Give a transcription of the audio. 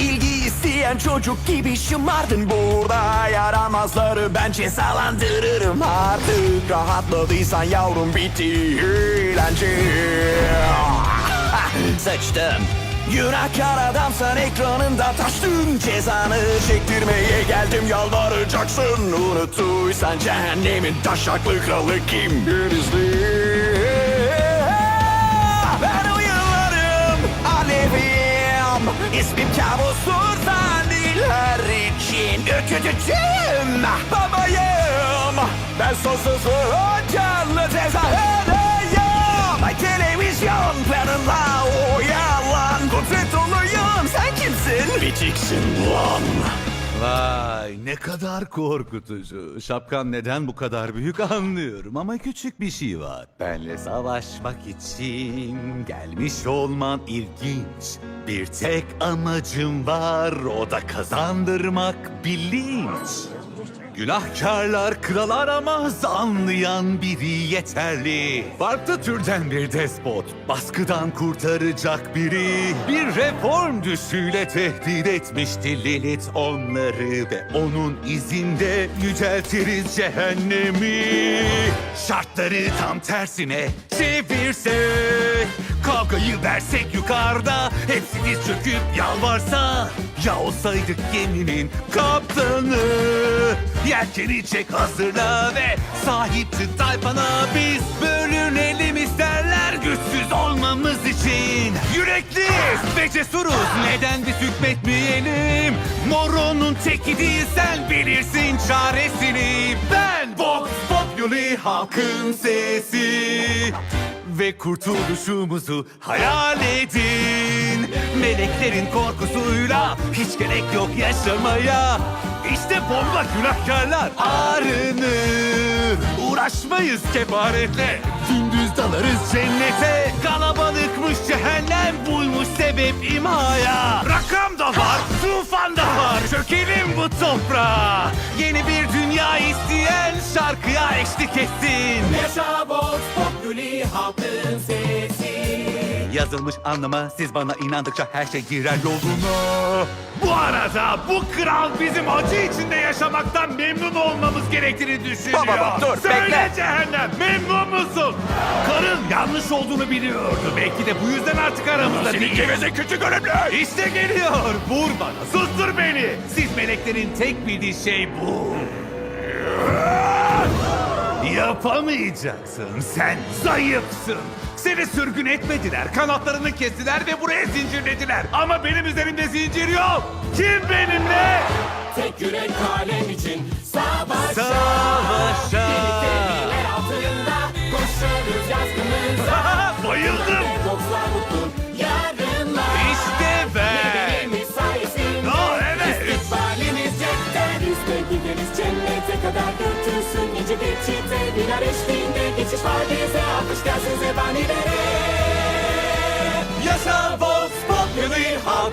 İlgi isteyen çocuk gibi şımardın burada. Yaramazları ben cezalandırırım artık. Rahatladıysan yavrum bitti. Eğlence. Sıçtım Günahkar adamsan ekranında taştın Cezanı. Çektirmeye geldim yalvaracaksın. Unuttuysan cehennemin taşaklı kralı kim? Denizli Ben uyularım alevim İsmim kabustur zanneler için Ürkütücüyüm. Babayım Ben sonsuzluğun Bitiksin lan Vay ne kadar korkutucu. Şapkan neden bu kadar büyük anlıyorum ama küçük bir şey var. Benle savaşmak için gelmiş olman ilginç. Bir tek amacım var o da kazandırmak bilinç. Günahkarlar kral aramaz anlayan biri yeterli. Farklı türden bir despot, baskıdan kurtaracak biri. Bir reform düşüyle tehdit etmişti Lilith onları ve onun izinde yüceltiriz cehennemi. Şartları tam tersine çevirsek, kavgayı versek yukarıda, hepsi diz çöküp yalvarsa, ya olsaydık geminin kaptanı. Yelkeni çek hazırla ve sahip çık tayfana biz bölünelim isterler güçsüz olmamız için. Yürekliyiz ve cesuruz neden biz hükmetmeyelim? Moronun teki değilsen bilirsin çaresini. Ben Vox Populi halkın sesi. Ve kurtuluşumuzu hayal edin. Meleklerin korkusuyla hiç gerek yok yaşamaya. İşte bomba günahkarlar arınır Uğraşmayız kefaretle Gündüz dalarız cennete. Kalabalıkmış cehennem buymuş sebep imaya. Rakam da var, tufan da var. Çökelim bu toprağa. Yeni bir dünya isteyen şarkıya eşlik etsin. Yaşa Vox Populi halkın sesi Yazılmış anlama siz bana inandıkça her şey girer yoluna. Bu arada bu kral bizim acı içinde yaşamaktan memnun olmamız gerektiğini düşünüyor. Baba dur, Söyle bekle. cehennem memnun musun? Karın yanlış olduğunu biliyordu. Belki de bu yüzden artık aramızda değil. geveze küçük görevli İşte geliyor. Vur bana. Sustur beni. Siz meleklerin tek bildiği şey bu. Yapamayacaksın. Sen zayıfsın. Seni sürgün etmediler. Kanatlarını kestiler ve buraya zincirlediler. Ama benim üzerimde zincir yok. Kim benimle? Tek yürek kalem için savaşa Savaşa. ska zuzewa ni bere Ja sam was populi ha